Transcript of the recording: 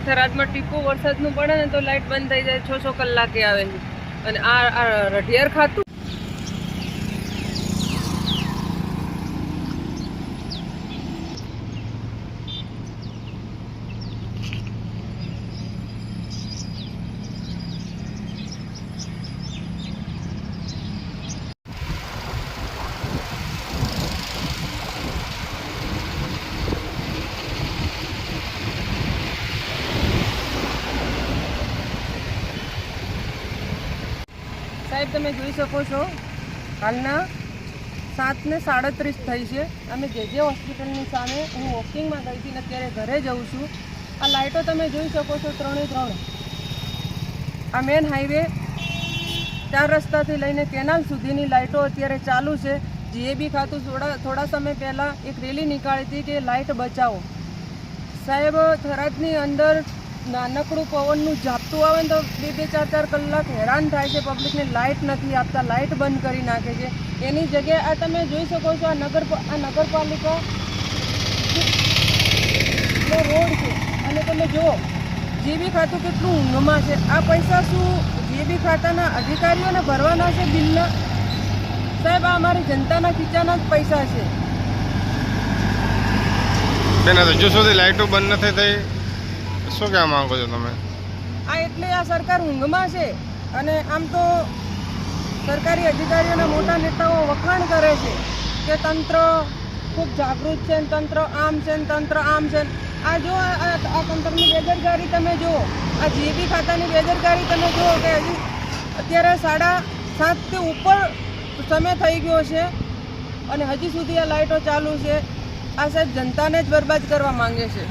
કે રાતમાં ટીપો વરસાદનું પડે ને તો લાઇટ બંધ થઈ જાય છ છ કલાકે આવે છે. અને આ રઢિયાર ખાતું? સાહેબ, તમે જોઈ શકો છો, હાલના સાતને સાડત્રીસ થઈ છે. અમે જે જે હોસ્પિટલની સામે હું વોકિંગમાં ગઈ હતી અત્યારે ઘરે જઉં છું. આ લાઇટો તમે જોઈ શકો છો ત્રણે ત્રણ. આ મેન હાઈવે ચાર રસ્તાથી લઈને કેનાલ સુધીની લાઇટો અત્યારે ચાલુ છે. જીએબી ખાતું થોડા થોડા સમય પહેલાં એક રેલી નીકાળી હતી કે લાઇટ બચાવો. સાહેબ, થરાદની અંદર નાનકડું પવનનું ઝાપતું આવે ને તો બે બે ચાર ચાર કલાક હેરાન થાય છે. પબ્લિકને લાઇટ નથી આપતા લાઇટ બંધ કરી નાખે છે. એની જગ્યાએ આ તમે જોઈ શકો છો, આ નગર આ નગરપાલિકા રોડ છે. અને તમે જુઓ જીબી ખાતું કેટલું ઊંઘમાં છે. આ પૈસા શું? જીબી ખાતાના અધિકારીઓને ભરવાના છે બિલના? સાહેબ, આ અમારી જનતાના ખીચાના જ પૈસા છે. બેન હજુ સુધી લાઇટો બંધ નથી થઈ. શું કહેવા માંગો છો તમે? આ એટલે આ સરકાર ઊંઘમાં છે અને આમ તો સરકારી અધિકારીઓના મોટા નેતાઓ વખાણ કરે છે કે તંત્ર ખૂબ જાગૃત છે ને તંત્ર આમ છે ને તંત્ર આમ છે. આ જો આ તંત્રની બેદરકારી તમે જુઓ, આ જીબી ખાતાની બેદરકારી તમે જુઓ કે હજી અત્યારે સાડા સાતથી ઉપર સમય થઈ ગયો છે અને હજી સુધી આ લાઇટો ચાલુ છે. આ સાહેબ જનતાને જ બરબાદ કરવા માંગે છે.